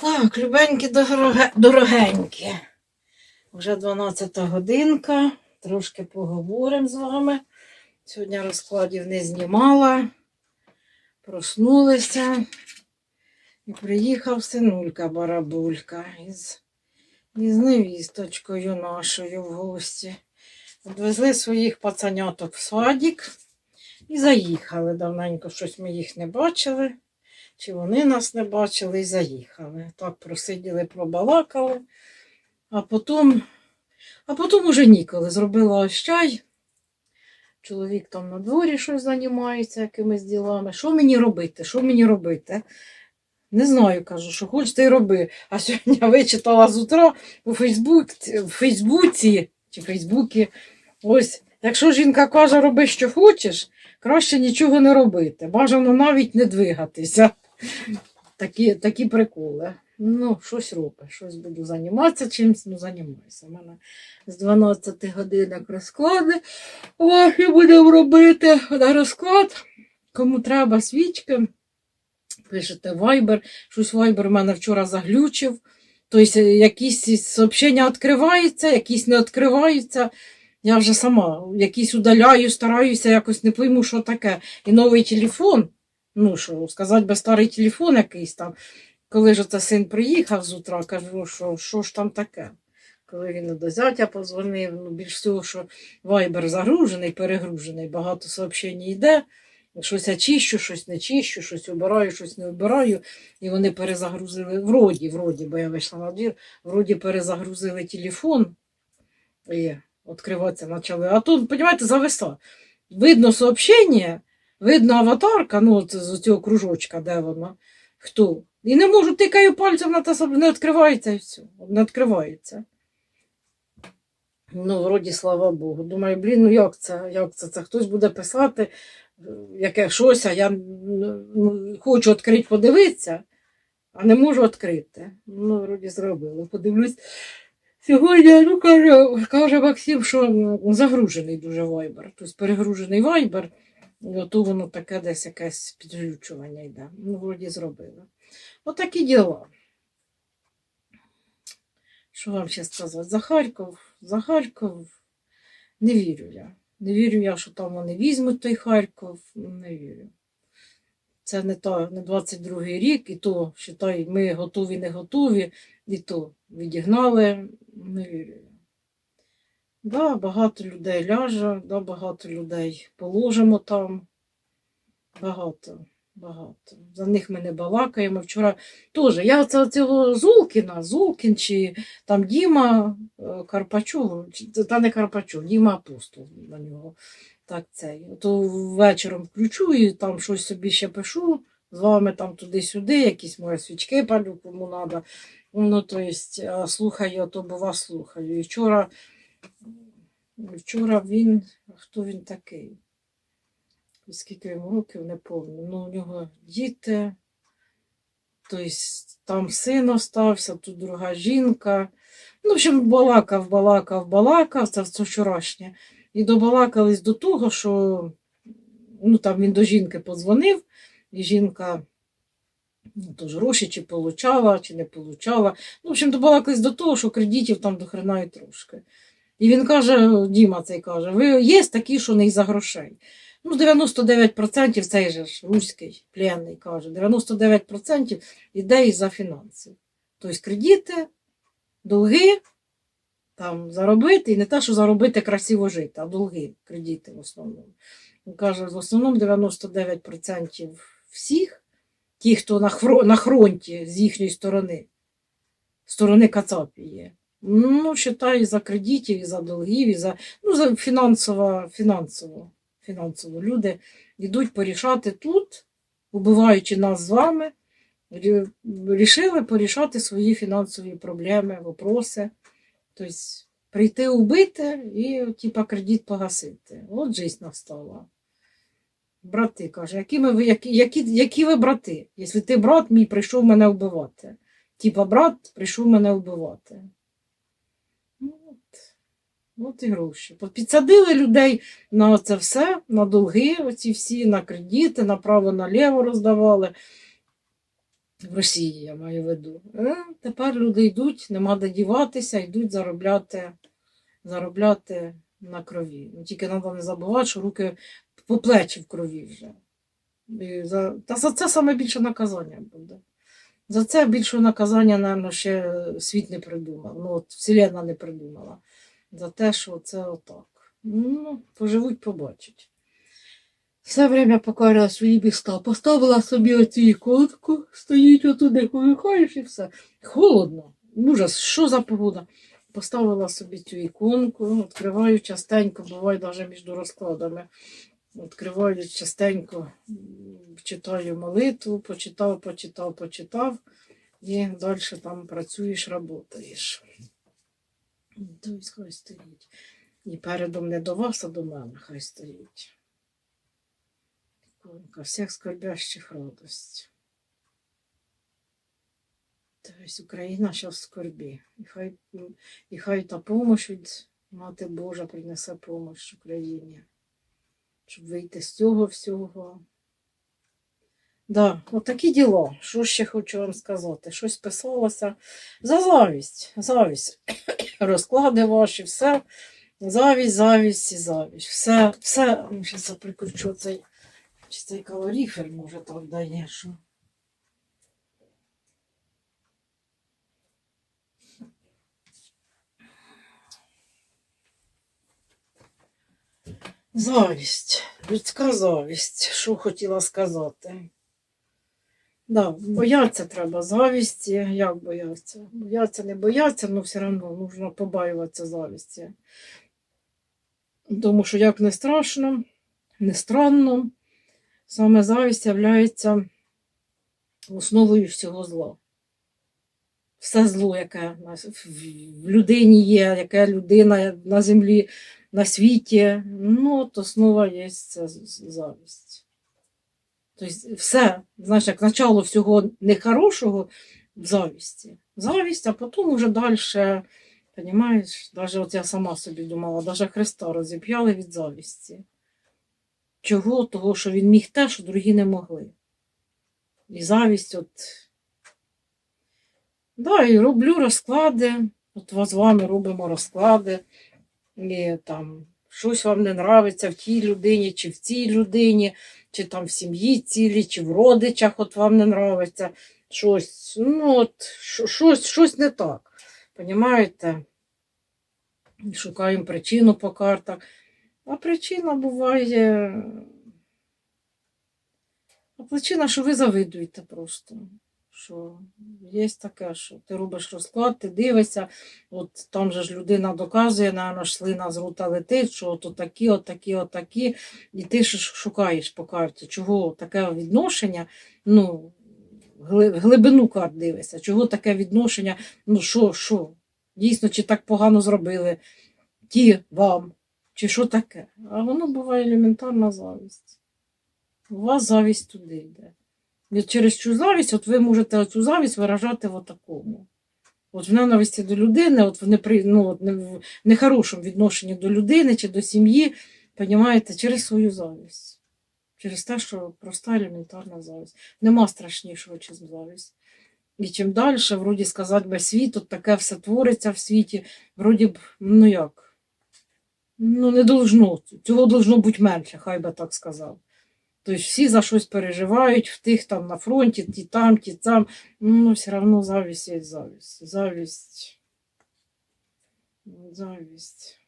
Так, любенькі дороге, дорогенькі. Вже 12 годинка. Трошки поговоримо з вами. Сьогодні розкладів не знімала. Проснулися. І приїхав синулька барабулька із, із невісточкою нашою в гості. Відвезли своїх пацаняток в садик і заїхали. Давненько щось ми їх не бачили. Чи вони нас не бачили і заїхали. Так просиділи, пробалакали, а потім, а потім уже ніколи. Зробила ось чай. Чоловік там на дворі щось займається якимись ділами. Що мені робити? Що мені робити? Не знаю, кажу, що хочеш, ти роби. А сьогодні я вичитала з утра у Фейсбук, в Фейсбуці чи Фейсбуці. Ось, якщо жінка каже, роби, що хочеш, краще нічого не робити. Бажано навіть не двигатися. Такі, такі приколи. Ну, щось робить, щось буду займатися чимось, ну займаюся. У мене з 12 годинок розклади. Ваші будемо робити розклад. Кому треба свічки, пишете Viber. Щось у мене вчора заглючив. Тобто якісь сообщення відкриваються, якісь не відкриваються. Я вже сама якісь удаляю, стараюся, якось не пойму, що таке. І новий телефон, ну що, сказати би старий телефон якийсь там. Коли ж оце син приїхав з утра, кажу, що, що ж там таке. Коли він до зятя позвонив, ну більш всього, що вайбер загружений, перегружений, багато сообщень йде. Щось я чищу, щось не чищу, щось обираю, щось не обираю. І вони перезагрузили, вроді, вроді, бо я вийшла на двір, вроді перезагрузили телефон. І відкриватися почали. А тут, розумієте, зависа. Видно сообщення, видно аватарка, ну, з цього кружочка, де вона, хто. І не можу, тикаю пальцем на те, саме, не відкривається все. Не відкривається. Ну, вроді, слава Богу. Думаю, блін, ну як це? Як це? Це хтось буде писати яке щось, а я ну, хочу відкрити, подивитися, а не можу відкрити. Ну, вроді зробила. Подивлюсь. Сьогодні, ну, каже, каже Максим, що загружений дуже вайбер. Тобто перегружений вайбер, і ото воно таке десь якесь підглючування йде. Ну, вроді зробила. Отакі діла. Що вам ще сказати? За Харків, за Харків не вірю я. Не вірю я, що там вони візьмуть той Харків. Не вірю. Це не, та, не 22-й рік, і то, считай, ми готові, не готові, і то відігнали. Не вірю. Да, багато людей ляже, да, багато людей положимо там. Багато, багато. За них ми не балакаємо. Вчора теж я цього Зулкіна, Зулкін чи там Діма е, Карпачов, та не Карпачов, Діма Апостол на нього. Так цей. То вечором включу і там щось собі ще пишу. З вами там туди-сюди, якісь мої свічки палю, кому треба. Ну, то есть, слухаю, то бува слухаю. І вчора, вчора він, хто він такий? Скільки йому років, не пам'ятаю. Ну, у нього діти, тобто там син остався, тут друга жінка. Ну, в общем, балакав, балакав, балакав, це вчорашнє. І добалакались до того, що ну, там він до жінки подзвонив, і жінка ну, тож гроші чи получала, чи не получала. Ну, в общем, добалакались до того, що кредитів там до хрена і трошки. І він каже, Діма цей каже, ви є такі, що не із-за грошей. Ну, 99% цей же ж руський пленний каже, 99% іде із-за фінансів. Тобто кредити, долги, там заробити, і не те, що заробити красиво жити, а долги, кредити в основному. Він каже, в основному 99% всіх, ті, хто на фронті з їхньої сторони, сторони Кацапі є. Ну, вважаю, за кредитів, і за долгів, і за, ну, за фінансово, фінансово, фінансово. Люди йдуть порішати тут, убиваючи нас з вами, рішили порішати свої фінансові проблеми, вопроси. Тобто прийти убити і, типа, кредит погасити. От жизнь настала. Брати, каже, які, ви- які, які, які ви брати? Якщо ти брат мій прийшов мене вбивати. Типа брат прийшов мене вбивати. От, от і гроші. Підсадили людей на це все, на долги, оці всі, на кредити, направо-наліво роздавали. В Росії я маю в виду. Е, тепер люди йдуть, нема де діватися, йдуть заробляти, заробляти на крові. Ну, тільки треба не забувати, що руки по плечі в крові вже. І за, та за це саме більше наказання буде. За це більше наказання, напевно, ще світ не придумав. Ну, от Вселенна не придумала. За те, що це отак. Ну, поживуть, побачать. Все время покорила свої міста. Поставила собі оцю іконку, стоїть отуди, виходиш і все. Холодно. Ужас, що за погода? Поставила собі цю іконку, відкриваю частенько, буває навіть між розкладами. Відкриваю частенько, читаю молитву, почитав, почитав, почитав, і далі там працюєш, працюєш. Хай стоїть. І передом не до вас, а до мене хай стоїть. Іконка всіх скорбящих радость. Тобто Україна зараз в скорбі. І хай, і хай та помощь від Мати Божа принесе помощь Україні щоб вийти з цього всього. Да, отакі діла. Що ще хочу вам сказати? Щось писалося. За завість. Завість. Розклади ваші, все. Завість, завість і завість. Все, все. Ну, Зараз я цей, чи цей калоріфер, може, так дає, що. Завість, людська завість, що хотіла сказати. Да, бояться треба завісті. Як бояться? Бояться, не бояться, але все одно нужно побаюватися завісті. Тому що як не страшно, не странно, саме завість являється основою всього зла. Все зло, яке в людині є, яке людина на землі на світі, ну, от основа є з- завість. Тобто все, знаєш, як начало всього нехорошого в завісті. Завість, а потім уже далі, розумієш, навіть от я сама собі думала, навіть Христа розіп'яли від завісті. Чого? Того, що він міг те, що другі не могли. І завість, от. Да, і роблю розклади. От з вами робимо розклади і там щось вам не нравиться в тій людині, чи в цій людині, чи там в сім'ї цілій, чи в родичах от вам не нравиться щось. Ну, от, щось, щось не так. Понімаєте? Шукаємо причину по картах. А причина буває. А причина, що ви завидуєте просто. Що є таке, що ти робиш розклад, ти дивишся, От там же ж людина доказує, наверно, ж слина з рута летить, що от такі, от такі, от такі. І ти ж шукаєш по карті, чого таке відношення, ну, глибину карт дивишся, чого таке відношення, ну що, що? Дійсно, чи так погано зробили ті вам, чи що таке? А воно буває елементарна завість. У вас завість туди йде. Через цю завість, от ви можете цю завість виражати в такому. От в ненависті до людини, от в непри, ну, от в нехорошому відношенні до людини чи до сім'ї, понімаєте, через свою завість. Через те, що проста елементарна завість. Нема страшнішого, ніж завість. І чим далі, вроді сказати би, світ, от таке все твориться в світі, вроді б, ну як, ну не должно, цього должно бути менше, хай би так сказав. Тобто всі за щось переживають, в тих там на фронті, ті там, ті там. Ну, все равно зависть є зависть. Зависть. Зависть.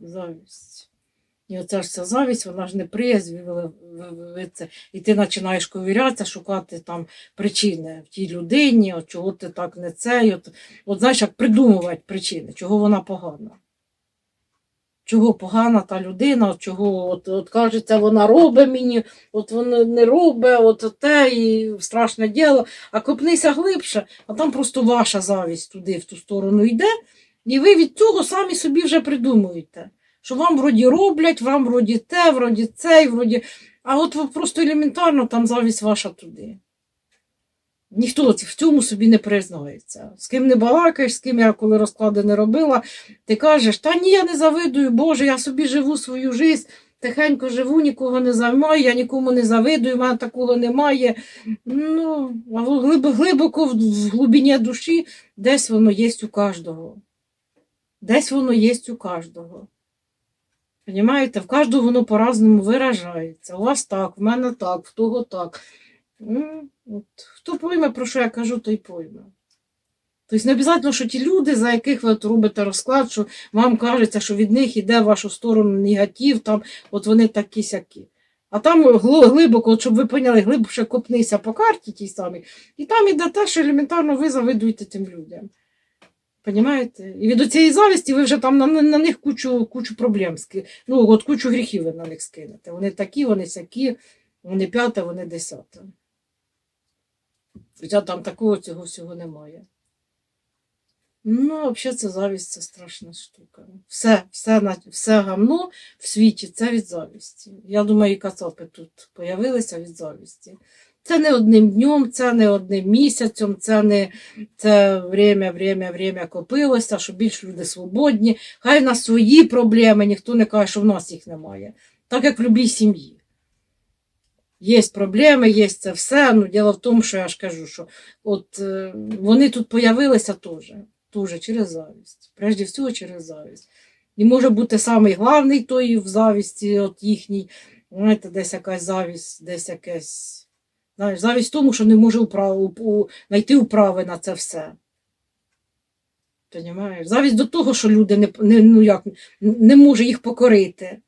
Зависть. І оця ж ця завість, вона ж не приязнь, і ти починаєш ковірятися, шукати там причини в тій людині, от чого ти так не це. От, от знаєш, як придумувати причини, чого вона погана. Чого погана та людина, чого от, от кажеться, вона робить мені, от вона не робить, от те і страшне діло. А копнися глибше, а там просто ваша завість туди, в ту сторону йде, і ви від цього самі собі вже придумуєте. Що вам вроді роблять, вам вроді те, вроді це, і вроді. А от просто елементарно там завість ваша туди. Ніхто в цьому собі не признається. З ким не балакаєш, з ким я коли розклади не робила, ти кажеш, та ні, я не завидую, Боже, я собі живу свою життя, тихенько живу, нікого не займаю, я нікому не завидую, в мене такого немає. Ну, а глибоко в глибині душі десь воно є у кожного. Десь воно є у кожного. Понімаєте, в кожного воно по-разному виражається. У вас так, в мене так, в того так. Ну, хто пойме, про що я кажу, той пойме. Тобто не обов'язково, що ті люди, за яких ви от робите розклад, що вам кажеться, що від них йде в вашу сторону негатив, там, от вони такі сякі. А там глибоко, щоб ви поняли, глибше копнися по карті тій самій, і там іде те, що елементарно ви завидуєте тим людям. Понімаєте? І від цієї завісті ви вже там на, на них кучу, кучу проблем ски- Ну, от кучу гріхів ви на них скинете. Вони такі, вони сякі, вони п'яте, вони десяте. Хоча там такого цього всього немає. Ну, взагалі, це завість це страшна штука. Все, все, все гамно в світі це від завісті. Я думаю, і кацапи тут появилися від завісті. Це не одним днем, це не одним місяцем, це не це время, время, время копилося, що більш люди свободні. Хай в нас свої проблеми, ніхто не каже, що в нас їх немає. Так як в будь-якій сім'ї. Є проблеми, є це все. Ну, діло в тому, що я ж кажу, що от е, вони тут появилися теж. Тоже через завість. Прежде всього через завість. І може бути самий главний той в завісті, от їхній, знаєте, десь якась завість, десь якесь. Знаєш, завість в тому, що не може управу, у- знайти управи на це все. Понімаєш? Завість до того, що люди не, не, ну як, не може їх покорити.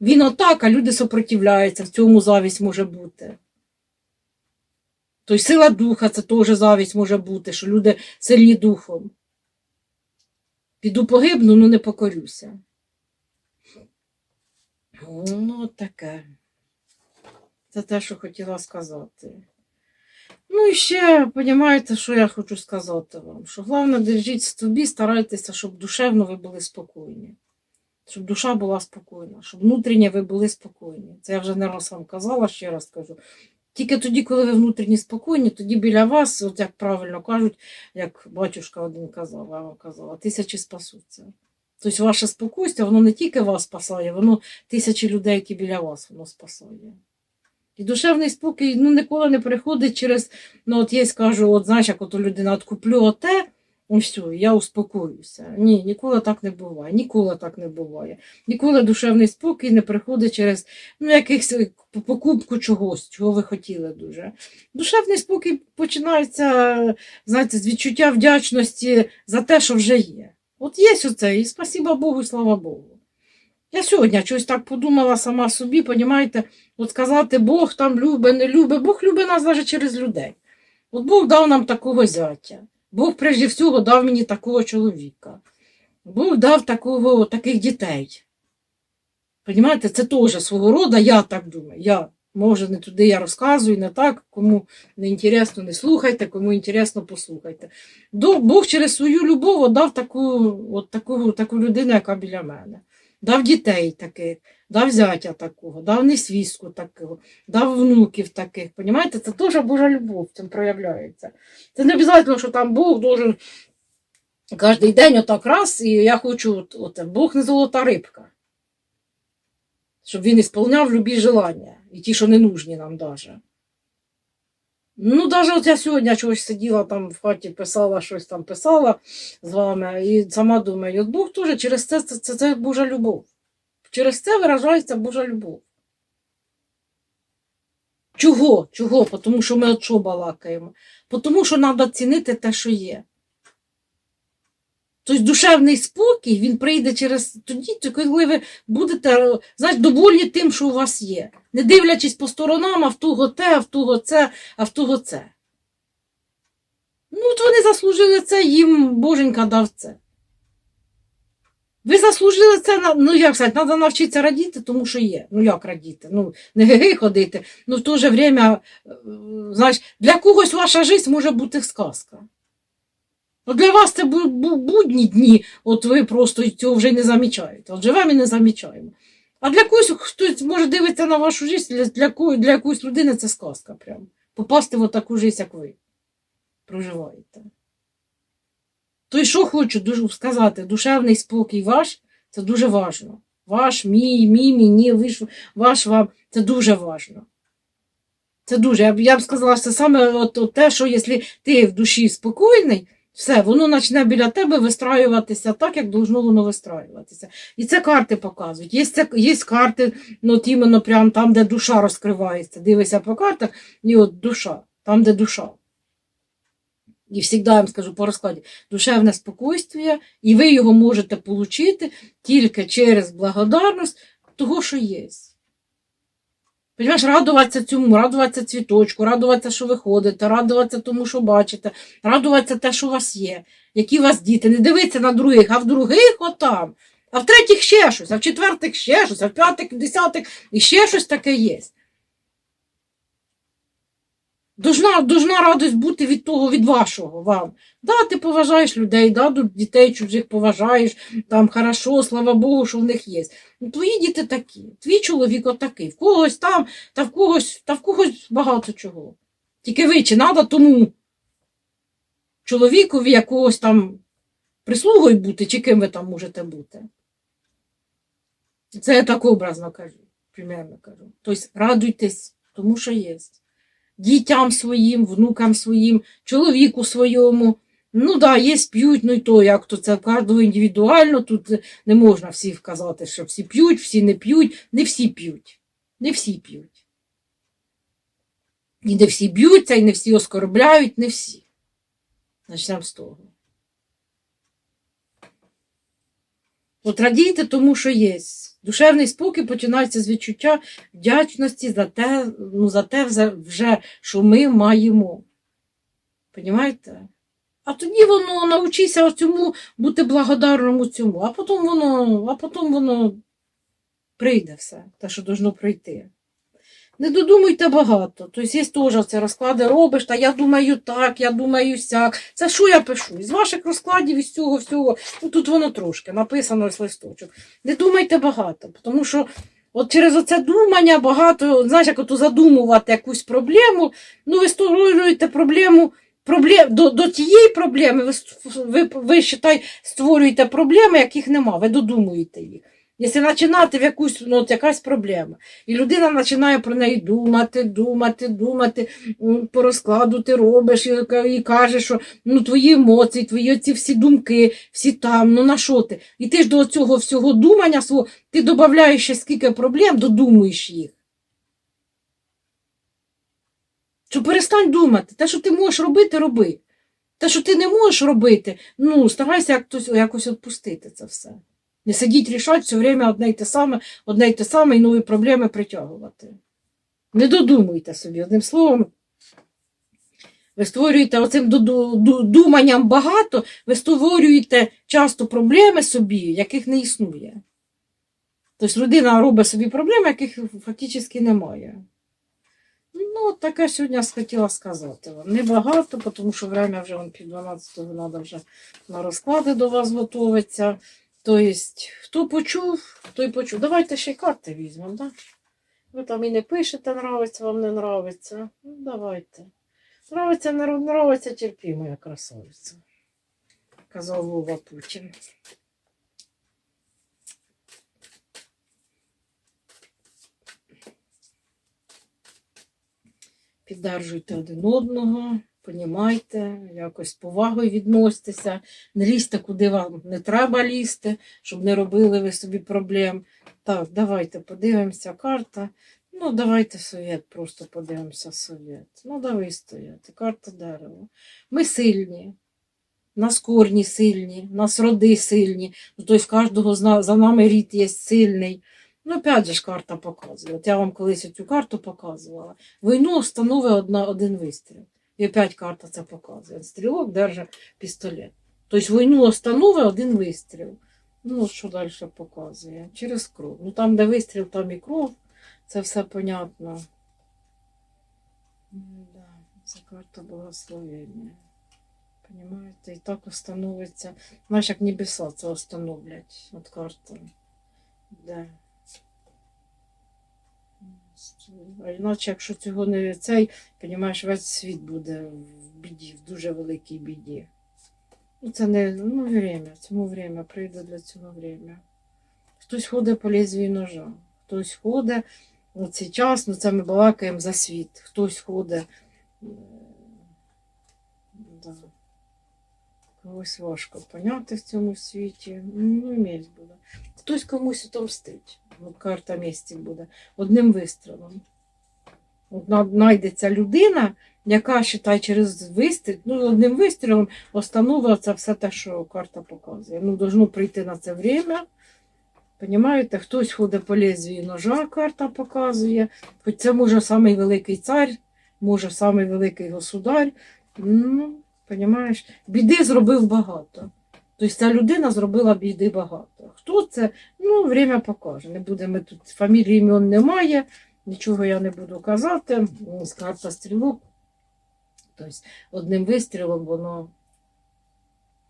Він отак, а люди сопротивляються, в цьому завість може бути. Тобто сила духа це теж завість може бути, що люди сильні духом. Піду погибну, ну не покорюся. Ну, таке. Це те, що хотіла сказати. Ну і ще, розумієте, що я хочу сказати вам? Що головне, держіть собі, старайтеся, щоб душевно ви були спокійні. Щоб душа була спокійна, щоб внутрішньо ви були спокійні. Це я вже не раз вам казала, ще раз кажу. Тільки тоді, коли ви внутрішні спокійні, тоді біля вас, от як правильно кажуть, як батюшка один казав, вам казала, тисячі спасуться. Тобто ваше спокійствие, воно не тільки вас спасає, воно тисячі людей, які біля вас воно спасає. І душевний спокій ну, ніколи не приходить через, ну от я скажу, от знаєш, як от людина от куплю оте, і все, я успокоюся. Ні, ніколи так не буває, ніколи так не буває. Ніколи душевний спокій не приходить через ну, якихось е, покупку чогось, чого ви хотіли дуже. Душевний спокій починається, знаєте, з відчуття вдячності за те, що вже є. От є оце, і спасіба Богу, і слава Богу. Я сьогодні щось так подумала сама собі, понімаєте, от сказати, Бог там любить, не любить, Бог любить нас навіть через людей. От Бог дав нам такого зятя. Бог, прежде всього, дав мені такого чоловіка. Бог дав такого, таких дітей. Понімаєте, це теж свого роду, я так думаю. Я, може, не туди я розказую, не так. Кому не інтересно, не слухайте, кому інтересно, послухайте. Бог через свою любов дав таку, от таку, таку людину, яка біля мене. Дав дітей таких, дав зятя такого, дав несвістку такого, дав внуків таких. Понімаєте, це теж Божа любов цьому проявляється. Це не обов'язково, що там Бог должен кожен день отак раз, і я хочу, от, от, Бог не золота рибка. Щоб він ісполняв любі желання, і ті, що не нужні нам даже. Ну, навіть от я сьогодні чогось сиділа там в хаті, писала щось там писала з вами, і сама думаю, от Бог теж через це, це, це, це Божа любов. Через це виражається Божа любов. Чого? Чого? Тому що ми от що балакаємо? Тому що треба цінити те, що є. Тобто душевний спокій, він прийде через тоді, коли ви будете знаєш, довольні тим, що у вас є. Не дивлячись по сторонам, а в того те, а в того це, а в того це. Ну, от вони заслужили це, їм Боженька дав це. Ви заслужили це, ну як сказати, треба навчитися радіти, тому що є. Ну як радіти? Ну, не геги ходити, ну в то же время, е, знаєш, для когось ваша життя може бути сказка. Ну, для вас це бу- бу- будні дні, от ви просто цього вже не замічаєте. От живемо і не замічаємо. А для когось хтось може дивитися на вашу життя, для, для, для якоїсь людини це сказка прям. Попасти в таку життя, як ви проживаєте. То й що хочу сказати, душевний спокій ваш це дуже важливо. Ваш, мій, мій, мені, виш, ваш, вам. Це дуже важливо. Це дуже. Я б, я б сказала, що це саме от, от те, що якщо ти в душі спокійний, все, воно почне біля тебе вистраюватися так, як должно воно вистраюватися. І це карти показують. Є, це, є карти, ну, от іменно прям там, де душа розкривається. Дивися по картах, і от душа, там, де душа. І завжди я вам скажу по розкладі, душевне спокійствие, і ви його можете отримати тільки через благодарність того, що є. Понимаєш, радуватися цьому, радуватися цвіточку, радуватися, що ви ходите, радуватися тому, що бачите, радуватися те, що у вас є, які у вас діти. Не дивитися на других, а в других отам, а в третіх ще щось, а в четвертих ще щось, а в п'ятих, в десятих і ще щось таке є. Должна, должна радость бути від того, від вашого вам. Да, ти поважаєш людей, да, дітей чужих поважаєш, там хорошо, слава Богу, що в них є. Ну, твої діти такі, твій чоловік отакий, в когось там, та в когось, та в когось багато чого. Тільки ви чи треба тому чоловікові якогось там прислугою бути, чи ким ви там можете бути. Це я так образно кажу, примерно кажу. Тобто радуйтесь тому, що є. Дітям своїм, внукам своїм, чоловіку своєму. Ну да, є п'ють, ну і то, як то це кожного індивідуально, тут не можна всіх казати, що всі п'ють, всі не п'ють, не всі п'ють. Не всі п'ють. І не всі б'ються, і не всі оскорбляють, не всі. Почнемо з того. От радійте тому, що є. Душевний спокій починається з відчуття вдячності за те, ну, за те вже- що ми маємо. Понімаєте? А тоді воно навчися цьому бути благодарному цьому, а потім воно, а потім воно прийде все, те, що должно прийти. Не додумуйте багато. Тобто є теж це розклади робиш, та я думаю так, я думаю сяк. Це що я пишу? Із ваших розкладів, із цього всього, ну тут воно трошки написано ось листочок. Не думайте багато, тому що от через оце думання багато, знаєш, як ото задумувати якусь проблему, ну ви створюєте проблему. Проблем, до, до тієї проблеми ви, ви, ви считай, створюєте проблеми, яких нема, ви додумуєте їх. Якщо починати в якусь, ну, от якась проблема, і людина починає про неї думати, думати, думати, по розкладу ти робиш і, і каже, що ну, твої емоції, твої ці всі думки, всі там, ну на що ти? І ти ж до цього всього думання свого, ти додаєш ще скільки проблем, додумуєш їх. Що перестань думати. Те, що ти можеш робити, роби. Те, що ти не можеш робити, ну, старайся якось відпустити це все. Не сидіть рішати все время одне й те саме, одне й те саме і нові проблеми притягувати. Не додумуйте собі, одним словом. Ви створюєте оцим ду- ду- думанням багато, ви створюєте часто проблеми собі, яких не існує. Тобто людина робить собі проблеми, яких фактично немає. Ну, таке сьогодні я хотіла сказати вам. Небагато, тому що время вже пів 12 треба вже на розклади до вас готуватися. Тобто, хто почув, той почув. Давайте ще й карти візьмемо, так? Ви там і не пишете, нравиться, вам не нравиться. Ну, давайте. Нравиться, не нравиться, терпі, моя красавиця. Казав Вова Путін. Піддержуйте один одного, понімайте, якось повагою відноситеся, не лізьте, куди вам не треба лізти, щоб не робили ви собі проблем. Так, давайте подивимося, карта. Ну, давайте совет, просто подивимося совет. Ну, давай стояти. Карта дерева. Ми сильні. Нас корні сильні, нас роди сильні. Ну, тобто кожного за нами рід є сильний. Ну, опять же ж карта показує. От я вам колись цю карту показувала. Війну встановить один вистріл. І опять карта це показує. Стрілок держить пістолет. Тобто війну встановить один вистріл. Ну, що далі показує? Через кров. Ну там, де вистріл, там і кров. Це все понятно. Ну, да. Це карта благословення. Понимаєте? І так установиться. Знаєш, як небеса це установлять. От карта. Да. А іначе, якщо цього не цей, понімаєш, весь світ буде в біді, в дуже великій біді. Ну, це не ну, время, цьому время, прийде для цього время. Хтось ходить по лезвію ножа, хтось ходить у цей час, ну це ми балакаємо за світ, хтось ходить. е, Да. Когось важко поняти в цьому світі. Ну, місць буде. Хтось комусь отомстить. От карта місті буде. Одним вистрілом. От знайдеться людина, яка вважає через вистріл, ну, одним вистрілом остановиться все те, що карта показує. Ну, должно прийти на це время. Понімаєте, хтось ходить по лезвію ножа, карта показує. Хоч це може самий великий цар, може самий великий государ. Ну, понімаєш, біди зробив багато. Тобто ця людина зробила біди багато. Хто це? Ну, время покаже. Не будемо тут фамілії імен немає, нічого я не буду казати. З карта стрілок. Тобто одним вистрілом воно.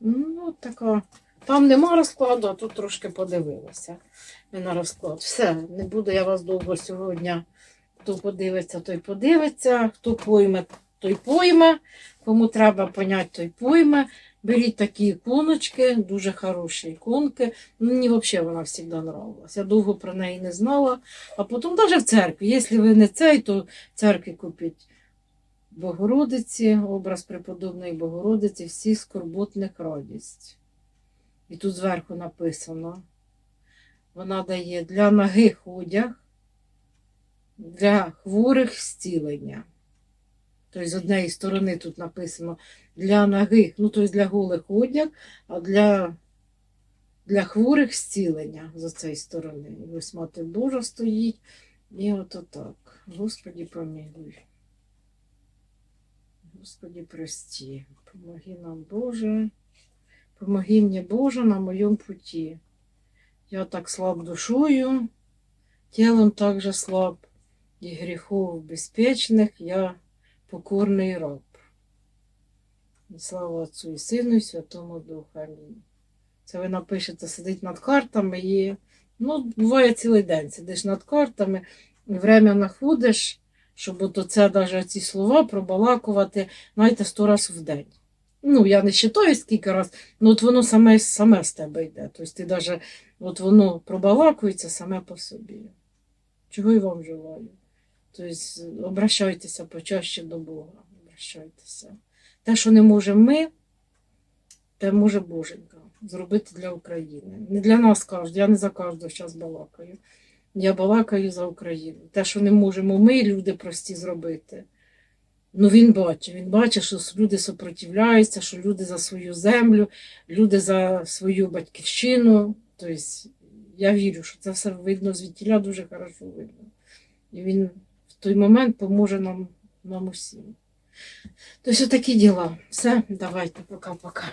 Ну, така. Там нема розкладу, а тут трошки подивилася. На розклад. Все, не буду я вас довго сьогодні. Хто подивиться, той подивиться, хто пойме, той пойме. Кому треба поняти, той пойме. Беріть такі іконочки, дуже хороші іконки. Мені взагалі вона завжди нравилась. Я довго про неї не знала. А потім навіть в церкві. Якщо ви не цей, то в церкві купіть Богородиці, образ преподобної Богородиці, всіх скорботних радість. І тут зверху написано. Вона дає для нагих одяг, для хворих зцілення. Тобто з однієї сторони тут написано для нагих, ну тобто для голих одяг, а для, для хворих зцілення з цієї сторони. І ось мати Божа стоїть. І от отак. Господі помилуй. Господи, прости. Помоги нам, Боже. Помоги мне, Боже, на моем пути. Я так слаб душою, телом также слаб, и грехов беспечных я покорный раб. І слава Отцу і Сину, і Святому Духу. Амінь. Це ви напишете, сидить над картами і ну, буває цілий день. Сидиш над картами, і время знаходиш, щоб от оце навіть ці слова пробалакувати, знаєте, сто раз в день. Ну, я не вважаю, скільки раз, ну от воно саме, саме з тебе йде. Тобто ти навіть от воно пробалакується саме по собі. Чого і вам желаю. Тобто обращайтеся почаще до Бога. Обращайтеся. Те, що не можемо ми, те може Боженька зробити для України. Не для нас кажуть, я не за кожного зараз балакаю. Я балакаю за Україну. Те, що не можемо ми, люди прості, зробити. Ну він бачить, він бачить, що люди супротивляються, що люди за свою землю, люди за свою батьківщину. Тобто я вірю, що це все видно звідтіля дуже хорошо видно. І він той момент поможе нам, нам усім. Тобто такі діла. Все, давайте, пока-пока.